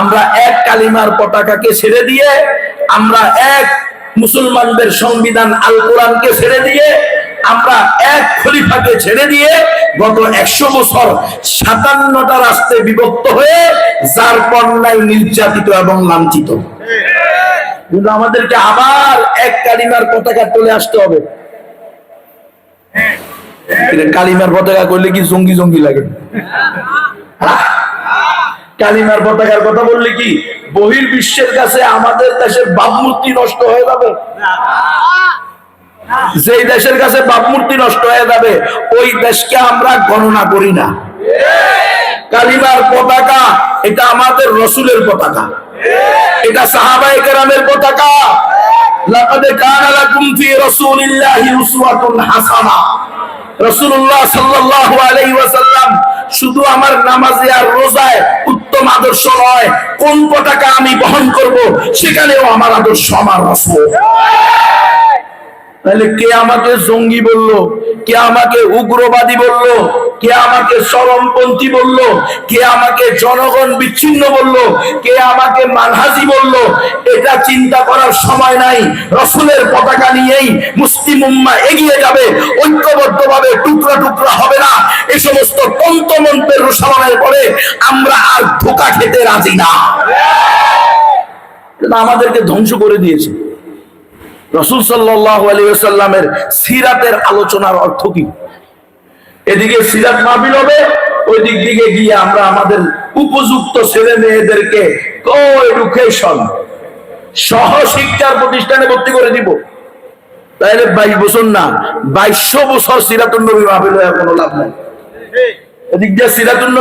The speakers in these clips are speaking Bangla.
আমরা এক কালিমার পতাকাকে ছেড়ে দিয়ে আমরা এক মুসলমানদের সংবিধান আল কোরআনকে ছেড়ে দিয়ে আমরা এক খলিফাকে ছেড়ে দিয়ে গত একশো বছর সাতান্নটা রাষ্ট্রে বিভক্ত হয়ে যার পণ্যায় নির্যাতিত এবং লাঞ্ছিত। কিন্তু আমাদেরকে আবার এক কালিমার পতাকা তুলে আসতে হবে। কালিমার পতাকা করলে কি জঙ্গি জঙ্গি লাগে? হ্যাঁ? কালিমার পতাকার কথা বললে কি? বহির বিশ্বের কাছে আমাদের দেশের ভাবমূর্তি নষ্ট হয়ে যাবে। যেই দেশের কাছে ভাবমূর্তি নষ্ট হয়ে যাবে, ওই দেশকে আমরা গণনা করি না। কালিমার পতাকা, এটা আমাদের রসুলের পতাকা। এটা সাহাবায়ে কেরামের পতাকা। শুধু আমার নামাজে আর রোজায় উত্তম আদর্শ নয়। কোন পতাকা আমি বহন করব, সেখানেও আমার আদর্শ আমার রাসূল তাহলে কে আমাকে জঙ্গি বলল? কে আমাকে উগ্রবাদী বলল? কে আমাকে চরমপন্থী বলল? কে আমাকে জনগণ বিচ্ছিন্ন বলল? কে আমাকে মানহাজি বলল? এটা চিন্তা করার সময় নাই। রসুলের পতাকা নিয়েই মুসলিম উম্মা এগিয়ে যাবে। ঐক্যবদ্ধভাবে টুকরা টুকরা হবে না। এই সমস্ত তন্ত্রমন্ত্রের রসায়নের পরে আমরা আর ধোকা খেতে রাজি না। আমাদেরকে ধ্বংস করে দিয়েছে। রসুল সাল্লাহ সিরাতের আলোচনার অর্থ কি? এদিকে সিরাত মাহফিল হবে ওই দিক দিকে গিয়ে আমরা আমাদের উপযুক্ত ছেলে মেয়েদেরকে কো এডুকেশন সহ শিক্ষার প্রতিষ্ঠানে ভর্তি করে দিব। তাহলে বাইশ বছর না, বাইশশো বছর সিরাতুল নবী হয়ে কোনো লাভ নাই। যেখানে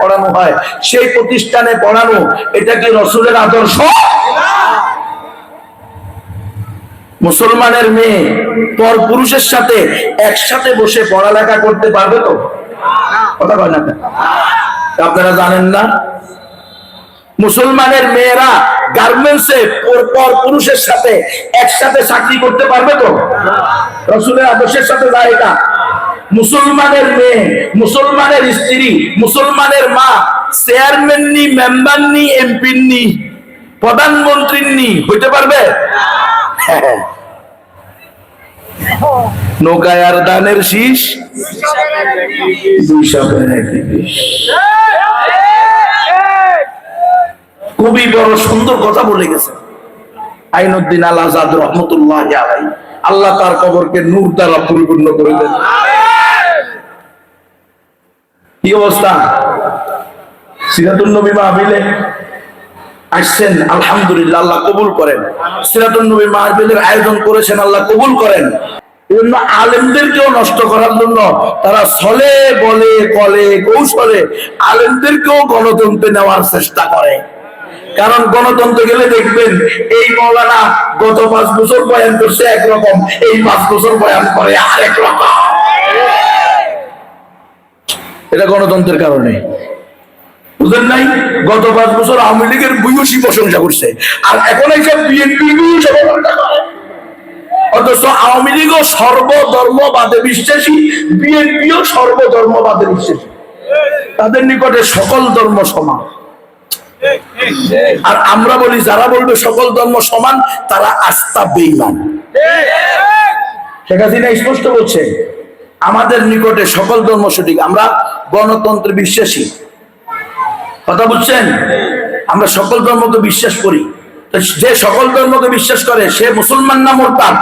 পড়ানো হয়, সেই প্রতিষ্ঠানে পড়ানো, এটা কি রসুলের আদর্শ? মুসলমানের মেয়ে পর পুরুষের সাথে একসাথে বসে পড়ালেখা করতে পারবে তো? কথা বলেন না আপনারা জানেন না? মুসলমানের মেয়েরা গার্মেন্টসে পর পুরুষের সাথে একসাথে চাকরি করতে পারবে তো রসুলের আদর্শের সাথে যায় এটা মুসলমানের মেয়ে, মুসলমানের স্ত্রী, মুসলমানের মা চেয়ারম্যান নি মেম্বার নি এমপি নি প্রধানমন্ত্রী নি হইতে পারবে। নৌকায় আর দানের শীষ দুই বিষ। খুবই বড় সুন্দর কথা বলে গেছে। আইনুদ্দিন আল আজাদ রহমতুল্লাহ আল্লাহ তার কবরকে নূর দ্বারা পরিপূর্ণ করে দেন। কি অবস্থা? সিরাতুল নবী মাহফিলে আসছেন, আলহামদুলিল্লাহ আল্লাহ কবুল করেন। সিরাতুল নবী মাহফিলের আয়োজন করেছেন, আল্লাহ কবুল করেন। এজন্য আলেমদেরকেও নষ্ট করার জন্য তারা ছলে বলে, কলে কৌশলে আলেমদেরকেও গণতন্ত্রে নেওয়ার চেষ্টা করে। কারণ গণতন্ত্র গেলে দেখবেন এই মৌলানা গত পাঁচ বছর বয়ান করছে একরকম এই পাঁচ বছর বয়ান করে আরেক রকম। এটা গণতন্ত্রের কারণে। বুঝলেন নাই? গত পাঁচ বছর আওয়ামী লীগের ভূয়সী প্রশংসা করছে আর এখন এইসব ভূয়সী প্রশংসা করে। অথচ আওয়ামী লীগও সর্বধর্মবাদে বিশ্বাসী বিএনপিও সর্বধর্মবাদে বিশ্বাসী। তাদের নিকটে সকল ধর্ম সমান। আর আমরা বলি, যারা বলবে সকল ধর্ম সমান, তারা আস্থা বেইমান স্পষ্ট বলছে, আমাদের নিকটে সকল ধর্ম সঠিক, আমরা গণতন্ত্রে বিশ্বাসী। কথা বুঝছেন? আমরা সকল ধর্মকে বিশ্বাস করি। যে সকল ধর্মকে বিশ্বাস করে, সে মুসলমান না মোরতাদ?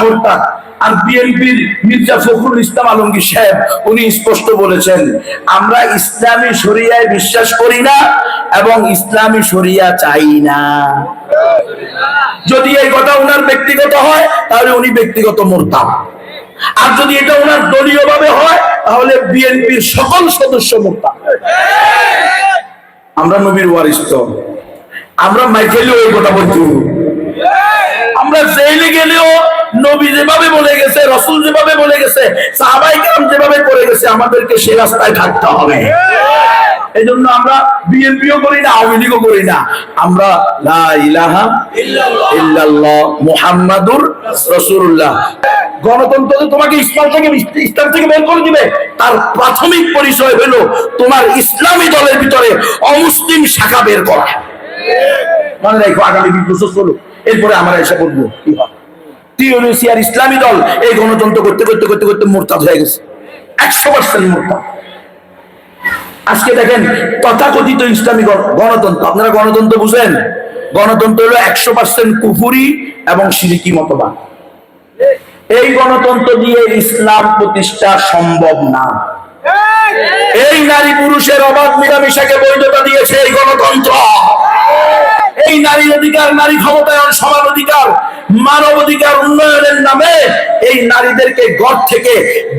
মোরতাদ। আর বিএনপির মির্জা ফখরুল ইসলাম আলমগীর সাহেব, উনি স্পষ্ট বলেছেন, আমরা ইসলামী শরিয়ায় বিশ্বাস করি না এবং ইসলামী শরিয়া চাই না। যদি এই কথা ব্যক্তিগত হয়, তাহলে উনি ব্যক্তিগত মোরতাদ। আর যদি এটা ওনার দলীয় ভাবে হয়, তাহলে বিএনপির সকল সদস্য মোরতাদ। আমরা নবীর ওয়ারিস আমরা মাইকেলেও এই কথা বলছি আমরা জেলে গেলেও নবী যেভাবে বলে গেছে, রসুল যেভাবে বলে গেছে, সাহাবাই কালাম যেভাবে করে গেছে, আমাদেরকে সে রাস্তায় থাকতে হবে। গণতন্ত্র তোমাকে থেকে বের করে দিবে। তার প্রাথমিক পরিচয় হলো তোমার ইসলামী দলের ভিতরে অমুসলিম শাখা বের করা। মনে আগামী বিশ বছর চলো এরপরে আমরা এসে বলব, কি টিউনিসিয়ার ইসলামী দল এই গণতন্ত্র করতে করতে করতে করতে মোরতাদ হয়ে গেছে। একশো পার্সেন্ট মোরতাদ। আজকে দেখেন তথাকথিত ইসলামী গণ- গণতন্ত্র। আপনারা গণতন্ত্র বুঝেন? গণতন্ত্র হলো একশো পার্সেন্ট কুফুরি এবং সিরিকি মতবাদ। এই গণতন্ত্র দিয়ে ইসলাম প্রতিষ্ঠা সম্ভব না। এই নারী পুরুষের অবাধ মিলামিশাকে বৈধতা দিয়েছে এই গণতন্ত্র। এই নারী অধিকার, নারী ক্ষমতায়ন সমান অধিকার, মানব অধিকার উন্নয়নের নামে এই নারীদেরকে ঘর থেকে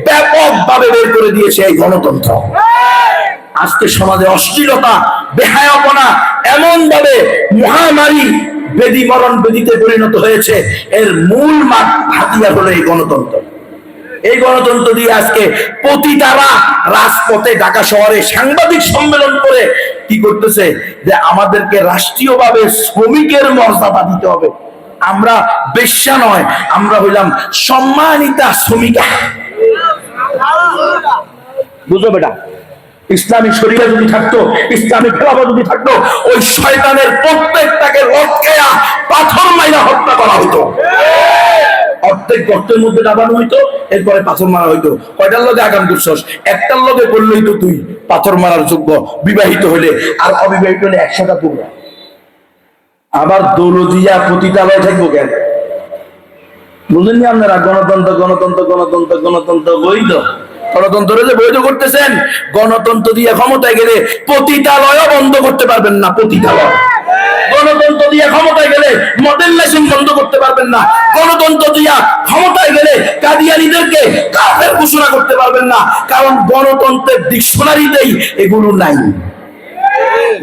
ব্যাপকভাবে বের করে দিয়েছে এই গণতন্ত্র। আজকে সমাজে অশ্লীলতা, বেহায়াপনা এমন ভাবে মহামারী বেদি মরণ বেদিতে পরিণত হয়েছে, এর মূল হাতিয়ার হলো এই গণতন্ত্র। এই গণতন্ত্র দিয়ে আজকে প্রতিটারা রাজপথে ঢাকা শহরে সাংবাদিক সম্মেলন করে কি করতেছে? যে আমাদেরকে রাষ্ট্রীয়ভাবে শ্রমিকের মর্যাদা দিতে হবে। আমরা বেশ্যা নয়, আমরা হইলাম সম্মানিতা শ্রমিকা। বুঝো বেটা? ইসলামী শরীরে যদি থাকতো, ইসলামী খেলাফা যদি থাকতো, ওই শয়তানের প্রত্যেকটাকে লটকেয়া পাথর মাইরা হত্যা করা হতো। অর্ধেক গর্তের মধ্যে দাবানো হইতো, এরপরে পাথর মারা হইতো। কয়টার লগে আগাম করছস? একটার লগে করলেই তো তুই, পাথর মারার যোগ্য, বিবাহিত হলে আর অবিবাহিত হলে একশোটা তোমরা। আবার দৌলজিয়া পতিতালয় থাকব কেন? বুঝলেন আপনারা? গণতন্ত্র গণতন্ত্র গণতন্ত্র গণতন্ত্র বৈধ। গণতন্ত্র যে বৈধ করতেছেন, গণতন্ত্র দিয়ে ক্ষমতায় গেলে পতিতালয়ও বন্ধ করতে পারবেন না, পতিতালয়। গণতন্ত্র দিয়ে ক্ষমতায় গেলে মডেল মেশিন বন্ধ করতে পারবেন না। গণতন্ত্র দিয়া ক্ষমতায় গেলে কাদিয়ানিদেরকে কাফের ঘোষণা করতে পারবেন না। কারণ গণতন্ত্রের ডিকশনারিতেই এগুলো নাই।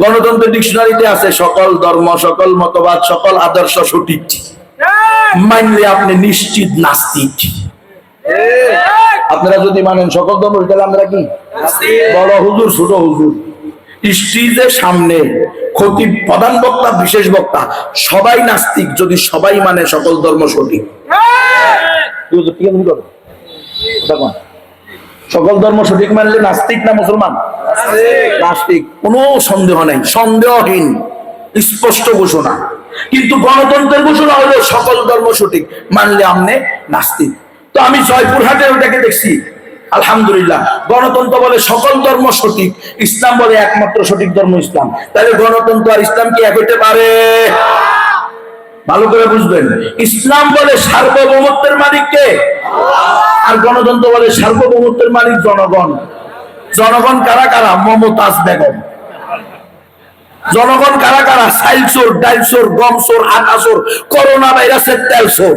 গণতন্ত্রের ডিকশনারিতে আছে সকল ধর্ম সকল মতবাদ সকল আদর্শ সঠিক। মানলে আপনি নিশ্চিত নাস্তিক। আপনারা যদি মানেন সকল ধর্ম তাহলে আমরা কি? বড় হুজুর ছোট হুজুর। স্টেজের সামনে খতিব প্রধান বক্তা বিশেষ বক্তা সবাই নাস্তিক যদি সবাই মানে সকল ধর্ম সঠিক? সকল ধর্ম সঠিক মানলে নাস্তিক না মুসলমান? নাস্তিক। কোনো সন্দেহ নাই সন্দেহহীন স্পষ্ট ঘোষণা। কিন্তু গণতন্ত্রের ঘোষণা হলো সকল ধর্ম সঠিক মানলে আমনে নাস্তিক। তো আমি জয়পুরহাটে ওটাকে দেখছি আলহামদুলিল্লাহ। গণতন্ত্র বলে সকল ধর্ম সঠিক, ইসলাম বলে একমাত্র সঠিক ধর্ম ইসলাম। তাহলে গণতন্ত্র আর ইসলাম কি এক হইতে পারে? ভালো করে বুঝবেন। ইসলাম বলে সার্বভৌমত্বের মালিককে আর গণতন্ত্র বলে সার্বভৌমত্বের মালিক জনগণ। জনগণ কারা কারা? মমতাজ বেগম। জনগণ কারা কারা? সাইল চোর ডাইল চোর গম চোর আটা করোনা ভাইরাসের তেল চোর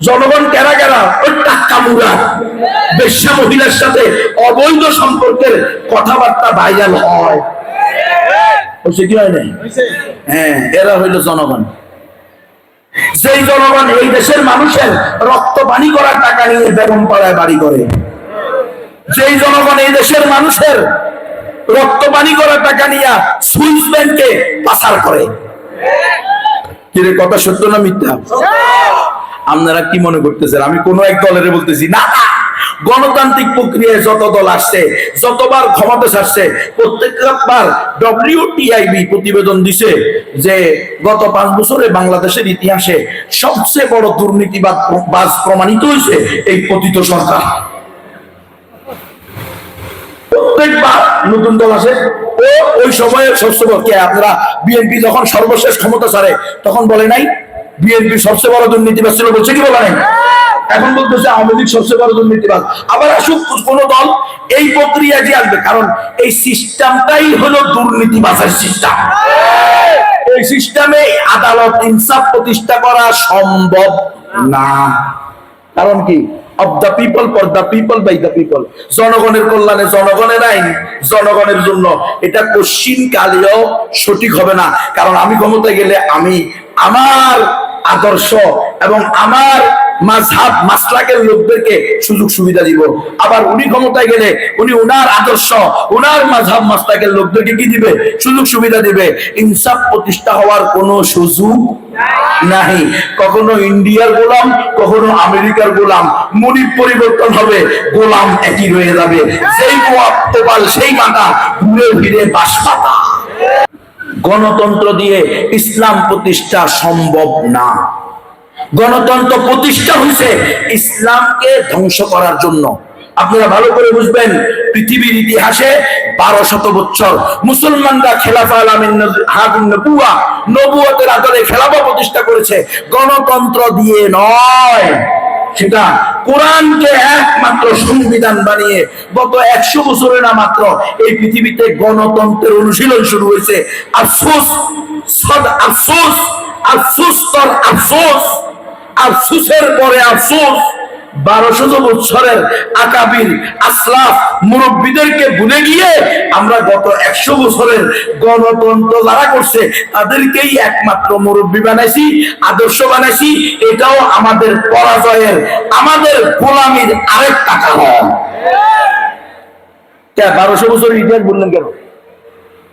জনগণ কারা কারা? ওই টাক্কা মুরা বেশ্যা মহিলার সাথে অবৈধ সম্পর্কের কথাবার্তা ভাইরাল হয়। হচ্ছে কি হয় নাই? হ্যাঁ এরা হইল জনগণ। সেই জনগণ এই দেশের মানুষের রক্ত পানি করার টাকা নিয়ে বেগম পাড়ায় বাড়ি করে যেই জনগণ এই দেশের মানুষের রক্ত পানি করার টাকা নিয়ে সুইস ব্যাংকে পাচার করে। কিরে কথা সত্য না মিথ্যা? আপনারা কি মনে করতেছেন? আমি কোন এক দলের বলতেছি, না গণতান্ত্রিক প্রক্রিয়ায় যত দল আসছে, যতবার ক্ষমতা আসছে প্রত্যেকবার ডব্লিউটিআইবি প্রতিবেদন দিছে যে গত পাঁচ বছরে বাংলাদেশের ইতিহাসে সবচেয়ে বড় দুর্নীতিবাদ বাজ প্রমাণিত হয়েছে এই পতিত সরকার। প্রত্যেকবার নতুন দল আসে, ও ওই সময়ে কে আপনারা বিএনপি যখন সর্বশেষ ক্ষমতা ছাড়ে, তখন বলে নাই বিএনপি সবচেয়ে বড় দুর্নীতিবাদ ছিল বলছে কি বলে নাই? এখন বলতেছে আওয়ামী লীগ সবচেয়ে বড় দুর্নীতিবাদ আবার আসুক কোন দল, এই প্রক্রিয়া যে আসবে, কারণ এই সিস্টেমটাই হলো দুর্নীতিবাজের সিস্টেম। এই সিস্টেমে আদালত ইনসাফ প্রতিষ্ঠা করা সম্ভব না। কারণ কি? Of the people for the people by the people জনগণের কল্যাণে জনগণের আইন জনগণের জন্য। এটা কশ্চিন কালেও সঠিক হবে না। কারণ আমি ক্ষমতায় গেলে আমি আমার আদর্শ এবং আমার মাঝহাব, মাসলাকের লোকদেরকে সুযোগ সুবিধা দিব। আবার উনি ক্ষমতায় গেলে উনি উনার আদর্শ, উনার মাঝহাব, মাসলাকের লোকদেরকে কি দিবে? সুযোগ সুবিধা দিবে। ইনসাফ প্রতিষ্ঠা হওয়ার কোনো সুযোগ নাই। কখনো ইন্ডিয়ার গোলাম, কখনো আমেরিকার গোলাম। মনির পরিবর্তন হবে, গোলাম একই রয়ে যাবে। সেই কোপাল সেই মাথা ঘুরে ফিরে বাস পাতা। গণতন্ত্র দিয়ে ইসলাম প্রতিষ্ঠা সম্ভব না। গণতন্ত্র প্রতিষ্ঠা হয়েছে ইসলামকে ধ্বংস করার জন্য। আপনারা ভালো করে বুঝবেন, পৃথিবীর ইতিহাসে বারো শত বছর মুসলমানরা খেলাফা খেলাফা প্রতিষ্ঠা করেছে। গণতন্ত্র দিয়ে নয়। সেটা কোরআনকে একমাত্র সংবিধান বানিয়ে গত একশো বছরে না মাত্র এই পৃথিবীতে গণতন্ত্রের অনুশীলন শুরু হয়েছে। আফসোস, সদ আফসোস আফসোস তর আফসোস, আফসোসের পরে আফসোস। বারোশো বছরের আকাবির আসলাফ মুরব্বীদেরকে ভুলে গিয়ে আমরা গত একশো বছরের গণতন্ত্র যারা করছে তাদেরকেই একমাত্র মুরব্বী বানাইছি আদর্শ বানাইছি। এটাও আমাদের পরাজয়ের আমাদের গোলামির আরেকটা কারণ বারোশো বছর ইতিহাস বললেন কেন?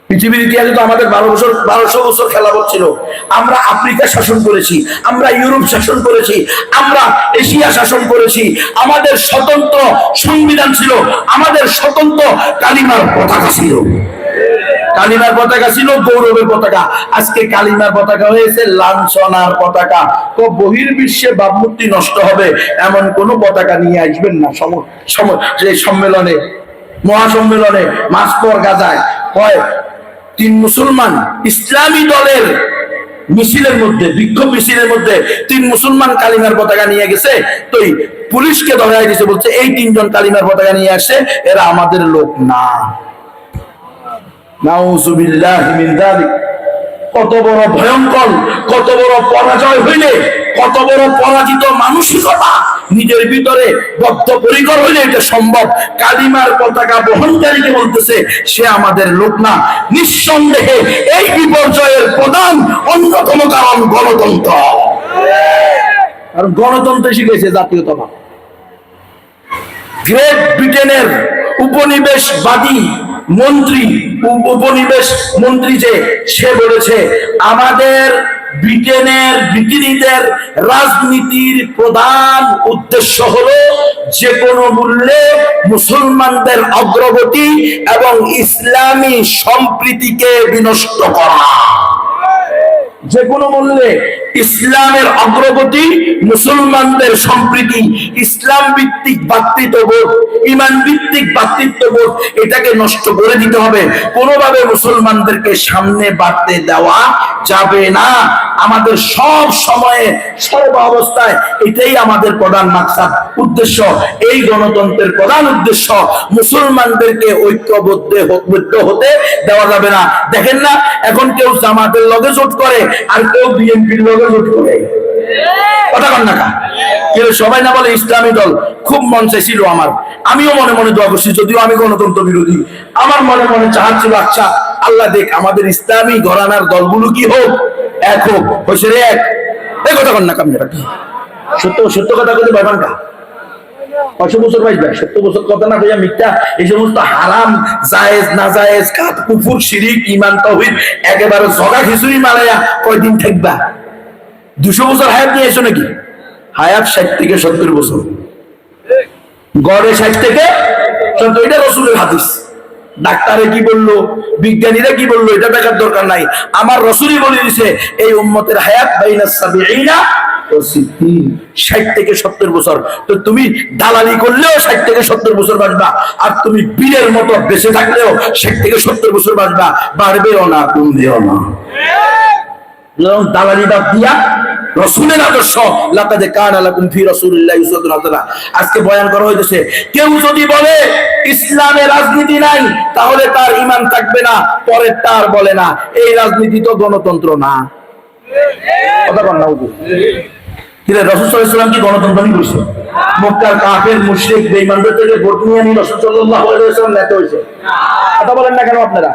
পৃথিবীর ইতিহাসে তো আমাদের বারো বছর, বারোশো বছর খেলাফত ছিল। আমরা আফ্রিকা শাসন করেছি, আমরা ইউরোপ শাসন করেছি, আমরা এশিয়া শাসন করেছি। আমাদের স্বতন্ত্র সংবিধান ছিল, আমাদের স্বতন্ত্র কালিমার পতাকা ছিল। কালিমার পতাকা ছিল গৌরবের পতাকা। আজকে কালিমার পতাকা হয়েছে লাঞ্ছনার পতাকা। তো বহির্বিশ্বে ভাবমূর্তি নষ্ট হবে এমন কোন পতাকা নিয়ে আসবেন না সম, সম- যে সম্মেলনে, মহাসম্মেলনে মাস্কর গাজায়। হয় তিন মুসলমান ইসলামী দলের মিছিলের মধ্যে, বিক্ষোভ মিছিলের মধ্যে তিন মুসলমান কালিমার পতাকা নিয়ে গেছে। তো পুলিশকে ধরাই দিছে, বলছে, এই তিনজন কালিমার পতাকা নিয়ে আসছে, এরা আমাদের লোক না। কত বড় ভয়ঙ্কর, কত বড় পরাজয় হইলে, কত বড় পরাজিত মানসিকতা নিজের ভিতরে বদ্ধপরিকর হইলে এটা সম্ভব। কালিমার পতাকা বহনকারীকে বলতেছে, সে আমাদের লোক না। নিঃসন্দেহে এই বিপর্যয়ের প্রধান অন্যতম কারণ গণতন্ত্র। কারণ গণতন্ত্র শিখেছে জাতীয়তাবাদ গ্রেট ব্রিটেনের উপনিবেশবাদী মন্ত্রী উপনিবেশ মন্ত্রী যে, সে বলেছে, আমাদের ব্রিটেনের ব্রিটিশদের রাজনীতির প্রধান উদ্দেশ্য হলো যে কোনো মূল্যে মুসলমানদের অগ্রগতি এবং ইসলামী সম্প্রীতিকে বিনষ্ট করা। যে কোনো মূল্যে ইসলামের অগ্রগতি, মুসলমানদের সম্প্রীতি ইসলাম ভিত্তিক ভাতৃত্ববোধ ইমান ভিত্তিক ভাতৃত্ববোধ, এটাকে নষ্ট করে দিতে হবে। কোনোভাবে মুসলমানদেরকে সামনে বাড়তে দেওয়া যাবে না। আমাদের সব সময়ে সর্ব অবস্থায় এটাই আমাদের প্রধান মাকসাদ। উদ্দেশ্য, এই গণতন্ত্রের প্রধান উদ্দেশ্য, মুসলমানদেরকে ঐক্যবদ্ধ হতে দেওয়া যাবে না। দেখেন না, এখন কেউ জামাতের লগে জোট করে আর কেউ বিএনপির লগে জোট করে। সবাই না বলে ইসলামী দল, খুব মন চাইছিল আমার। আমিও মনে মনে দোয়া যদিও আমি গণতন্ত্র বিরোধী। আমার মনে মনে চাহাত ছিল আচ্ছা আল্লাহ দেখ, আমাদের ইসলামী ঘরানার দলগুলো কি হোক? এক হোক হয়েছে রে এক কথা কন না কামটা সত্য সত্য কথা বলতে পারবেন কা? কয়শো বছর বাঁচবে সত্তর বছর কথা না মিথ্যা, এই সমস্ত না জায়েজ কাত কুফুর, শিরিক ইমান তহিদ, একেবারে জগা খিচুড়ি মারাইয়া কয়দিন থাকবা? দুশো বছর হায়াত নিয়ে এসো নাকি? হায়াত ষাট থেকে সত্তর বছর। গড়ে ষাট থেকে সত্তর, এটা রসুলের হাদিস। ডাক্তারে কি বলল? বিজ্ঞানীরা কি বলল? এটা দেখার দরকার নাই। আমার রসুলই বলে দিছে, এই উম্মতের হায়াত বাইনা ষাট থেকে সত্তর বছর। তো তুমি দালালি করলেও ষাট থেকে সত্তর বছর বাঁচবা, আর তুমি বীরের মতো বেঁচে থাকলেও ষাট থেকে সত্তর বছর বাঁচবা। বাড়বেও না, কমবেও না। সুতরাং দালালি দিয়া রসুলের আদর্শ, লাকাদে কানা লাকুম ফি রাসূলিল্লাহি উসওয়াতুন আজকে বয়ান করা হইতেছে, কেউ যদি বলে রাজনীতি নাই, তাহলে তার ঈমান থাকবে না পরের তার বলে না, এই রাজনীতি তো গণতন্ত্র না। কথা সাল্লাল্লাহু আলাইহি কি গণতন্ত্র নিয়ে মক্কার কাফের, মুশরিক, বেঈমানদের থেকে ভোট নিয়ে নিয়ে রসুল সাল্লাল্লাহু আলাইহি ওয়াসাল্লাম, নেতা হয়েছে। কথা বলেন না কেন আপনারা?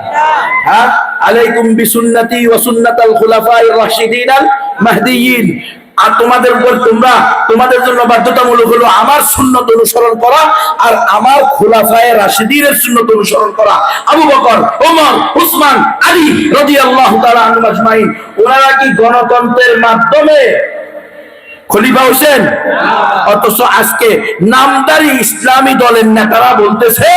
হ্যাঁ? আলাইকুম বিসুন্নতি ওয়া সুন্নাতাল খুলাফায়ে রাশিদিন আল মাহদিয়িন। আর তোমাদের উপর তোমরা, তোমাদের জন্য বাধ্যতামূলক হলো আমার সুন্নত অনুসরণ করা আর আমার খোলাফায়ে রাশিদিনের সুন্নত অনুসরণ করা। আবু বকর, ওমর, উসমান, আলী রাদিয়াল্লাহু তাআলা আনহু আজমাইন। ওনারা কি গণতন্ত্রের মাধ্যমে খলিফা হোসেন? অথচ আজকে নামদারি ইসলামী দলের নেতারা বলতেছে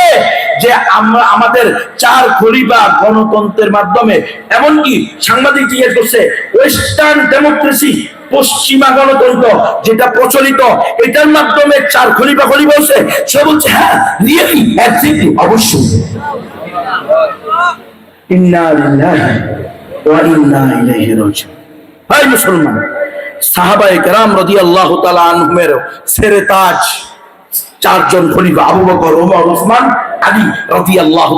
যে আমরা আমাদের চার খলিফা গণতন্ত্রের মাধ্যমে, এমনকি সাংবাদিক জিজ্ঞেস করছে ওয়েস্টার্ন ডেমোক্রেসি পশ্চিমা গণতন্ত্র যেটা প্রচলিত, এটার মাধ্যমে চার খলিফা খলিফা হচ্ছে? সে বলছে হ্যাঁ রিয়েলি অ্যাবসলিউটলি অবশ্যই। ইন্না লিল্লাহি ওয়া ইন্না ইলাইহি রাজিউন। ভাই মুসলমান সাহাবায়ে কেরাম রাদিয়াল্লাহু তাআলা আনহুমের সেরে তাজ, চারজন খলিফা, আবু বকর, ওমর, ওসমান, আলী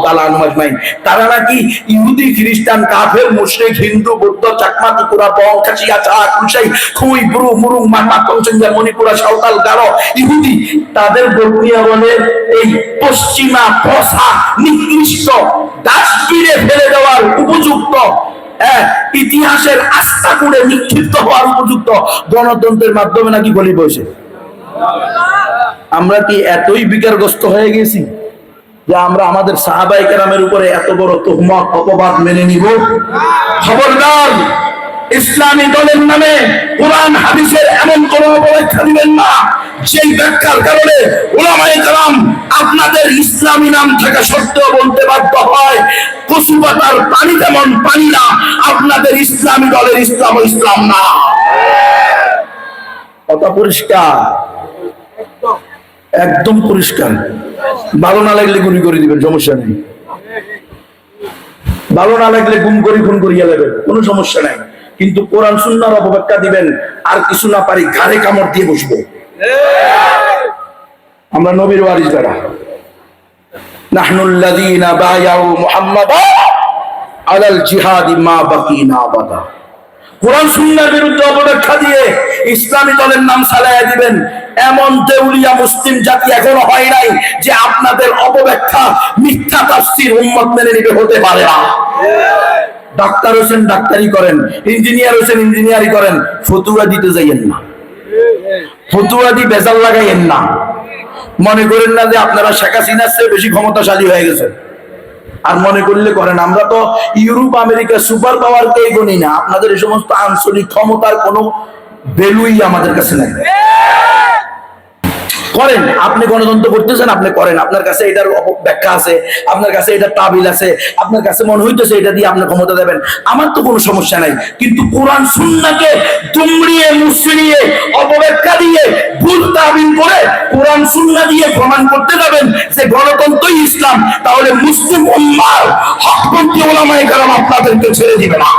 তাআলা আনহু তারা নাকি ইহুদি, খ্রিস্টান, কাফের হিন্দু, বৌদ্ধ, চাকমা, ত্রিপুরা বং খাসিয়া চা কুশাই, খুই, বুরু কঞ্চনজা মণিপুরা, সাঁওতাল ইহুদি, তাদের বর্ণীয় বলে এই পশ্চিমা পশা নিকৃষ্ট ডাস্টবিনে ফেলে দেওয়ার উপযুক্ত ইতিহাসের আস্থা করে নিক্ষিপ্ত হওয়ার উপযুক্ত গণতন্ত্রের মাধ্যমে নাকি বলি বসে আমরা কি এতই বিকারগ্রস্ত হয়ে গেছি যে আমরা আমাদের সাহাবাই কেরামের উপরে এত বড় তোহমত, অপবাদ মেনে নিব? খবরদার, ইসলামী দলের নামে কোরআন, হাদিসের এমন কোন অপব্যাখ্যা দিবেন না। সেই ব্যাখ্যার কারণে ওলামায়ে কেরাম আপনাদের ইসলামী নাম থাকা সত্ত্বেও বলতে বাধ্য হয় কচু পাতার পানি তেমন পানি না। আপনাদের ইসলামী দলের ইসলাম ইসলাম না। কথা পরিষ্কার? একদম পরিষ্কার। ভালো না লাগলে গুলি করে দিবেন, সমস্যা নেই। ভালো না লাগলে গুম করি খুন করিয়া দেবেন, কোনো সমস্যা নাই। কিন্তু কোরআন সুন্নার অপব্যাখ্যা দিবেন, আর কিছু না পারি ঘাড়ে কামড় দিয়ে বসবো। আমরা নবীর ওয়ারিস যারা নাহনুল্লাযীনা বায়াউ মুহাম্মাদা আলাল জিহাদি মা বাকিনা আবাদা। কোরআন সুন্নাহর বিরুদ্ধে অপব্যাখ্যা দিয়ে ইসলামী দলের নাম চালাইয়া দিবেন। এমন দেউলিয়া মুসলিম জাতি এখনও হয় নাই যে আপনাদের অপব্যাখ্যা, মিথ্যা তাফসীর উম্মত মেনে নিবে হতে পারে না। ডাক্তার হোসেন ডাক্তারি করেন, ইঞ্জিনিয়ার হোসেন ইঞ্জিনিয়ারি করেন, ফতুয়া দিতে যাইয়েন না। ফতুয়া দি বেজাল লাগাইয়েন না। মনে করেন না যে আপনারা শেখ হাসিনার চেয়ে বেশি ক্ষমতাশালী হয়ে গেছেন। আর মনে করলে করেন, আমরা তো ইউরোপ, আমেরিকা সুপার পাওয়ার কে গণি না। আপনাদের এই সমস্ত আঞ্চলিক ক্ষমতার কোনো ভ্যালুই আমাদের কাছে নাই। করেন, আপনি গণতন্ত্র করতেছেন, আপনি করেন। আপনার কাছে এটার ব্যাখ্যা আছে, আপনার কাছে এটা তাবিল আছে, আপনার কাছে মনে হইতেছে এটা দিয়ে আপনি ক্ষমতা দেবেন। আমার তো কোনো সমস্যা নাই, কিন্তু কোরআন সুন্নাকে দুমড়িয়ে, মুসড়িয়ে, অপব্যাখ্যা দিয়ে, ভুল তাবিল করে কোরআন সুন্না দিয়ে প্রমাণ করতে যাবেন যে গণতন্ত্রই ইসলাম, তাহলে মুসলিম উম্মার হকপন্থী ওলামায়ে কারাম আপনাদেরকে ছেড়ে দিবে না।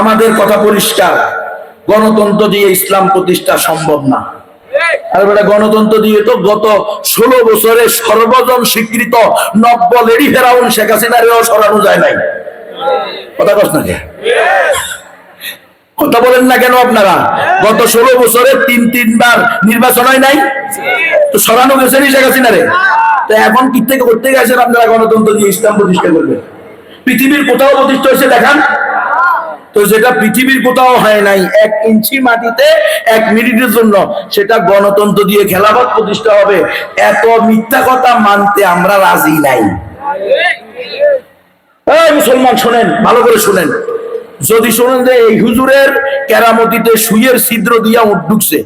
আমাদের কথা পরিষ্কার। গণতন্ত্র দিয়ে ইসলাম প্রতিষ্ঠা সম্ভব না। আর বেটা, গণতন্ত্র দিয়ে তো গত ষোলো বছরে সর্বজন স্বীকৃত নব্য লেডি ফেরাউন শেখ হাসিনারেও সরানো যায় নাই। কথা কস না কথা বলেন না কেন আপনারা? গত ষোলো বছরে তিন, তিনবার নির্বাচন হয় নাই? তো সরানো গেছে নি শেখ হাসিনারে? তো এখন কি থেকে করতে গেছেন আপনারা গণতন্ত্র দিয়ে ইসলাম প্রতিষ্ঠা করবেন? পৃথিবীর কোথাও প্রতিষ্ঠা হয়েছে দেখান। তো যেটা পৃথিবীর কোথাও হয় নাই, এক ইঞ্চি মাটিতে এক মিনিটের জন্য সেটা গণতন্ত্র দিয়ে খেলাফত প্রতিষ্ঠা হবে। এত মিথ্যা কথা মানতে আমরা রাজি নাই। মুসলমান শোনেন, ভালো করে শোনেন। যদি শোনেন যে এই হুজুরের কেরামতিতে সুইয়ের ছিদ্র দিয়া উঠ ঢুকছে,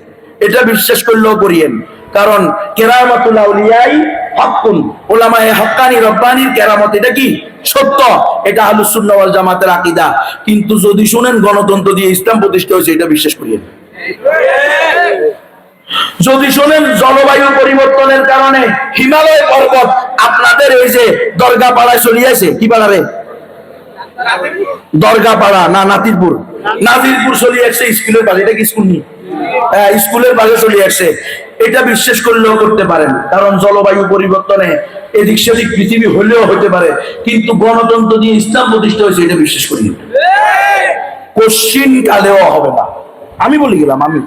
এটা বিশ্বাস করলেও করিয়েন। কারণ কেরামতুল আউলিয়াই হকুন ওলামায়ে হক্কানি রব্বানির কেরামত এটা কি? সত্য। এটা সুন্নাহ জামাতের আকীদা। কিন্তু যদি শুনেন গণতন্ত্র দিয়ে ইসলাম প্রতিষ্ঠা হয়েছে এটা বিশ্বাস করিয়েন। যদি শোনেন জলবায়ু পরিবর্তনের কারণে হিমালয় পর্বত আপনাদের এই যে দরগা পাড়ায় চলিয়েছে কি পাড়ারে দরগা পাড়া না নাতিরপুর। নাতিরপুর চলিয়ে আসছে স্কুলের পাশে। এটা কি স্কুল নেই হ্যাঁ, স্কুলের পাশে চলে আসছে। এটা বিশ্বাস করলেও করতে পারেন। কারণ জলবায়ু পরিবর্তনে এদিক সেদিক পৃথিবী হলেও হতে পারে। কিন্তু গণতন্ত্র দিয়ে ইসলাম প্রতিষ্ঠা হয়েছে, এটা বিশ্বাস করি। কোশ্চিন কালেও হবে না। আমি বলি গেলাম, আমি।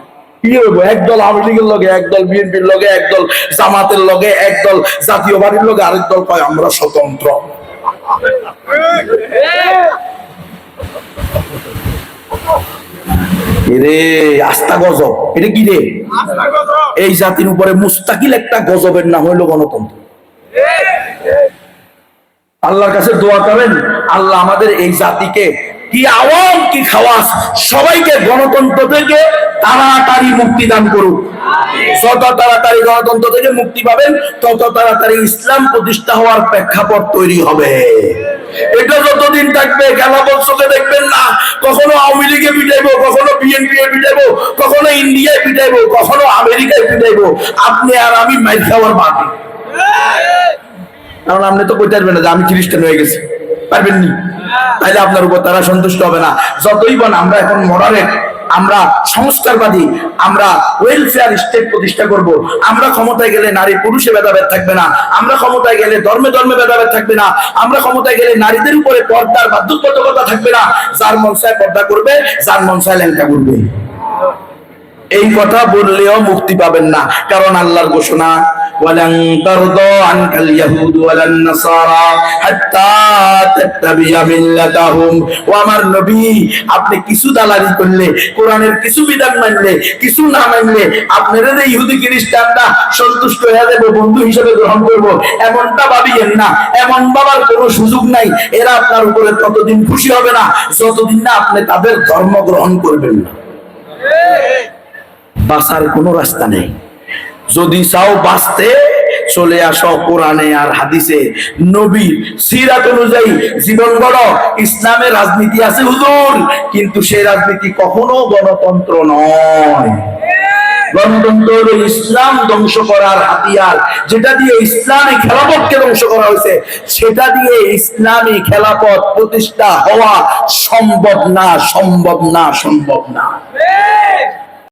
একদল আওয়ামী লীগের লগে, একদল বিএনপির লগে, একদল জামাতের লগে, একদল জাতীয় বাড়ির লগে, আরেক দল কয়, আমরা স্বতন্ত্র এরে আস্তা গজব। এটা কি রে? এই জাতির উপরে মুস্তাকিল একটা গজবের নাম হইল গণতন্ত্র। আল্লাহর কাছে দোয়া করেন আল্লাহ আমাদের এই জাতিকে কি আওয়াম কি খাওয়াস সবাইকে গণতন্ত্র থেকে তাড়াতাড়ি মুক্তি দান করুক। যত তাড়াতাড়ি গণতন্ত্র থেকে মুক্তি পাবেন তত তাড়াতাড়ি ইসলাম প্রতিষ্ঠা হওয়ার প্রেক্ষাপট তৈরি হবে। এটা যতদিন থাকবে, খেলা বছরে দেখবেন না। কখনো আওয়ামী লীগে পিটাইবো, কখনো বিএনপি এ পিটাইবো, কখনো ইন্ডিয়ায় পিটাইবো, কখনো আমেরিকায় পিটাইবো। আপনি আর আমি মাইর খাওয়ার বাকি। কারণ আপনি তো কইতে পারবেন না যে আমি খ্রিস্টান হয়ে গেছি। পারবেন নি? তাইলে আপনার উপর তারা সন্তুষ্ট হবে না। যতই বল আমরা এখন মডারেট আমরা সংস্কারবাদী, আমরা ওয়েলফেয়ার স্টেট প্রতিষ্ঠা করব। আমরা ক্ষমতায় গেলে নারী পুরুষে ভেদাভেদ থাকবে না। আমরা ক্ষমতায় গেলে ধর্মে ধর্মে ভেদাভেদ থাকবে না। আমরা ক্ষমতায় গেলে নারীদের উপরে পর্দার বাধ্যবাধকতা থাকবে না। যার মনসায় পর্দা করবে, যার মনসায় ল্যাংটা করবে। এই কথা বললেও মুক্তি পাবেন না। কারণ আল্লাহর ঘোষণা ইহুদি সন্তুষ্ট হয়ে যাবে, বন্ধু হিসেবে গ্রহণ করব। এমনটা ভাবিয়েন না। এমন বাবার কোনো সুযোগ নাই। এরা আপনার উপরে ততদিন খুশি হবে না, যতদিন না আপনি তাদের ধর্ম গ্রহণ করবেন না। বাঁচার কোনো রাস্তা নেই। যদি চাও বাঁচতে, চলে আসো কোরআনে আর হাদিসে। নবী সিরাত অনুযায়ী জীবন গড়। ইসলামের রাজনীতি আছে হুজুর, কিন্তু সেই রাজনীতি কখনো গণতন্ত্র নয়। গণতন্ত্র ইসলাম ধ্বংস করার হাতিয়ার, যেটা দিয়ে ইসলামী খেলাপথকে ধ্বংস করা হয়েছে। সেটা দিয়ে ইসলামী খেলাপথ প্রতিষ্ঠা হওয়া সম্ভব না সম্ভব না সম্ভব না।